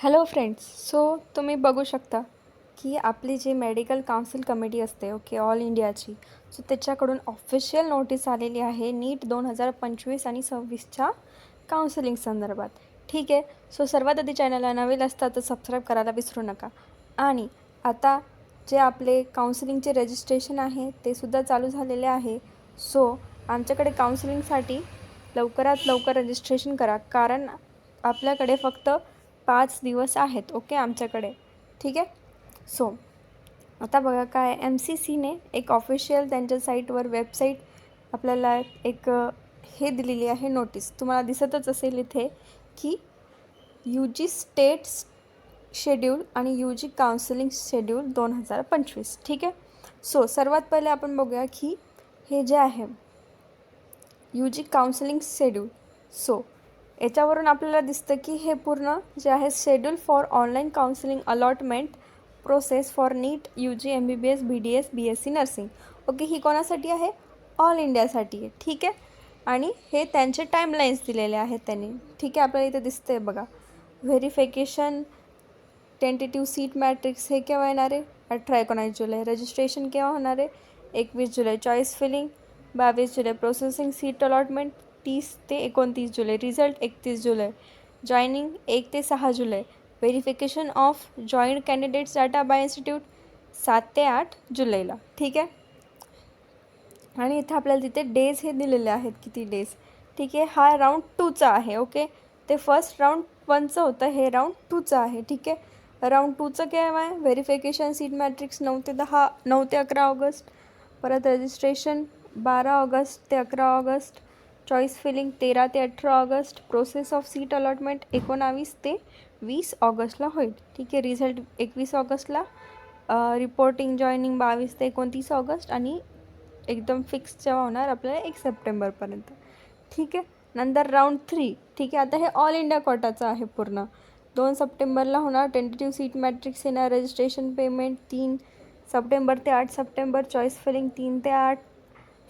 Hello friends so तुम्ही बघू शकता की आपली जी मेडिकल काउन्सिल कमिटी असते ओके ऑल इंडियाची सो त्याच्याकडून ऑफिशियल नोटीस आलेली आहे नीट दोन हजार पंचवीस आणि सव्वीसच्या काउन्सिलिंग संदर्भात. ठीक आहे? सो सर्वात आधी चॅनलला नवीन असतात तर सबस्क्राईब करायला विसरू नका. आणि आता जे आपले काउन्सिलिंगचे रजिस्ट्रेशन आहे ते सुद्धा चालू झालेले आहे. सो आमच्याकडे काउन्सिलिंगसाठी लवकरात लवकर रजिस्ट्रेशन करा. कारण आपल्याकडे फक्त पाच दिवस आहेत ओके आमच्याकडे. ठीक आहे? सो आता बघा काय एम सी सीने एक ऑफिशियल त्यांच्या साईटवर वेबसाईट आपल्याला एक हे दिलेली आहे नोटीस तुम्हाला दिसतच असेल इथे की यू जी स्टेट शेड्यूल आणि यू जी काउन्सिलिंग शेड्यूल दोन हजार पंचवीस. ठीक आहे? सो सर्वात पहिले आपण बघूया की हे जे आहे U G counselling schedule so याच्यावरून आपल्याला दिसतं की हे पूर्ण जे आहे schedule for online counselling allotment process for NEET U G M B B S B D S B S C nursing okay ही कोणासाठी आहे? ऑल इंडियासाठी आहे. ठीक आहे? आणि हे त्यांचे टाईमलाईन्स दिलेले आहेत त्यांनी. ठीक आहे? आपल्याला इथे दिसतं आहे बघा. व्हेरिफिकेशन टेंटेटिव्ह सीट मॅट्रिक्स हे केव्हा येणार आहे? अठरा एकोणावीस जुलै. रजिस्ट्रेशन केव्हा होणार आहे? एकवीस जुलै. चॉईस फिलिंग बावीस जुलै. प्रोसेसिंग सीट अलॉटमेंट तीस ते एकोणतीस जुलै रिझल्ट एकतीस जुलै जॉईनिंग एक ते सहा जुलै verification of joined candidates data by institute सात ते आठ जुलैला ठीक आहे? आणि इथे आपल्याला तिथे डेज हे दिलेले आहेत किती डेज ठीक आहे हा राऊंड टूचा आहे ओके ते फर्स्ट राऊंड वनचं होतं हे राऊंड टूचं आहे ठीक आहे? राऊंड टूचं केव्हा आहे? व्हेरिफिकेशन सीट मॅट्रिक्स नऊ ते दहा नऊ ते अकरा ऑगस्ट परत रजिस्ट्रेशन बारा ऑगस्ट ते अकरा ऑगस्ट चॉईस फिलिंग तेरा ते अठरा August process of seat allotment एकोणावीस ते वीस ऑगस्टला होईल. ठीक आहे रिझल्ट एकवीस ऑगस्टला रिपोर्टिंग जॉईनिंग बावीस ते एकोणतीस ऑगस्ट आणि एकदम फिक्स जेव्हा होणार आपल्याला एक सप्टेंबरपर्यंत ठीक आहे नंतर राऊंड थ्री ठीक आहे आता हे ऑल इंडिया कोटाचं आहे पूर्ण. दोन सप्टेंबरला होणार टेंटेटिव्ह सीट मॅट्रिक्स येणार रजिस्ट्रेशन पेमेंट तीन सप्टेंबर ते आठ सप्टेंबर चॉईस फिलिंग तीन ते आठ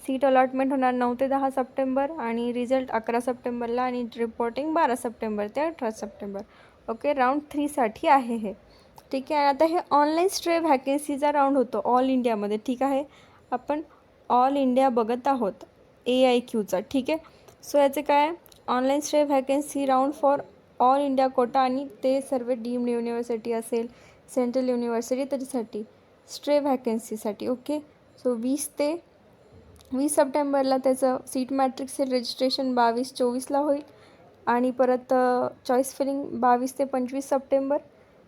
सीट अलॉटमेंट होणार नऊ ते दहा सप्टेंबर आणि रिझल्ट अकरा सप्टेंबरला आणि रिपोर्टिंग बारा सप्टेंबर ते अठरा सप्टेंबर. ओके राऊंड थ्रीसाठी आहे हे. ठीक आहे आता हे ऑनलाईन स्ट्रे व्हॅकन्सीचा राऊंड होतो ऑल इंडियामध्ये ठीक आहे? आपण ऑल इंडिया बघत आहोत ए आय क्यूचा ठीक आहे? सो याचे काय? Online stray vacancy round for all India quota आणि ते सर्व डीम्ड युनिव्हर्सिटी असेल सेंट्रल युनिव्हर्सिटी त्याच्यासाठी स्ट्रे व्हॅकन्सीसाठी ओके सो वीस ते वीस सप्टेंबरला त्याचं सीट मॅट्रिक्स रजिस्ट्रेशन बावीस चोवीसला होईल. आणि परत चॉईस फिलिंग बावीस ते पंचवीस सप्टेंबर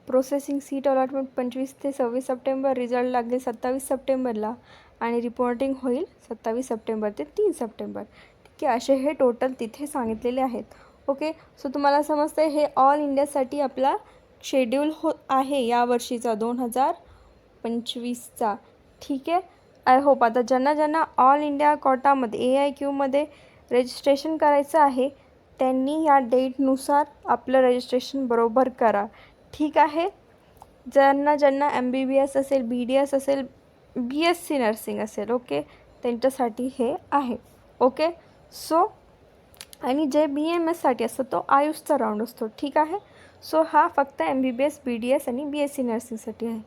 प्रोसेसिंग सीट अलॉटमेंट पंचवीस ते सव्वीस सप्टेंबर रिझल्ट लागेल सत्तावीस सप्टेंबरला आणि रिपोर्टिंग होईल सत्तावीस सप्टेंबर ते तीन सप्टेंबर. ठीक आहे असे हे टोटल तिथे सांगितलेले आहेत. ओके सो तुम्हाला समजतं हे ऑल इंडियासाठी आपला शेड्यूल हो आहे यावर्षीचा दोन हजार पंचवीसचा. ठीक आहे? आय होप आता ज्यांना ज्यांना ऑल इंडिया कोटामध्ये ए आय क्यूमध्ये रजिस्ट्रेशन करायचं आहे त्यांनी या डेटनुसार आपलं रजिस्ट्रेशन बरोबर करा. ठीक आहे? ज्यांना ज्यांना एम बी बी एस असेल बी डी एस असेल बी एस सी नर्सिंग असेल ओके त्यांच्यासाठी हे आहे ओके सो आणि जे बी एम एससाठी असतो तो आयुषचा राऊंड असतो ठीक आहे? सो हा फक्त M B B S B D S आणि बी एस सी नर्सिंगसाठी आहे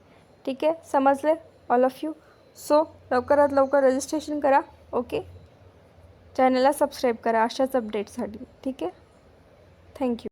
ठीक आहे? समजले ऑल ऑफ यू सो लवकरात लवकर रजिस्ट्रेशन करा ओके चॅनलला सबस्क्राईब करा अशाच अपडेटसाठी ठीक आहे? थँक्यू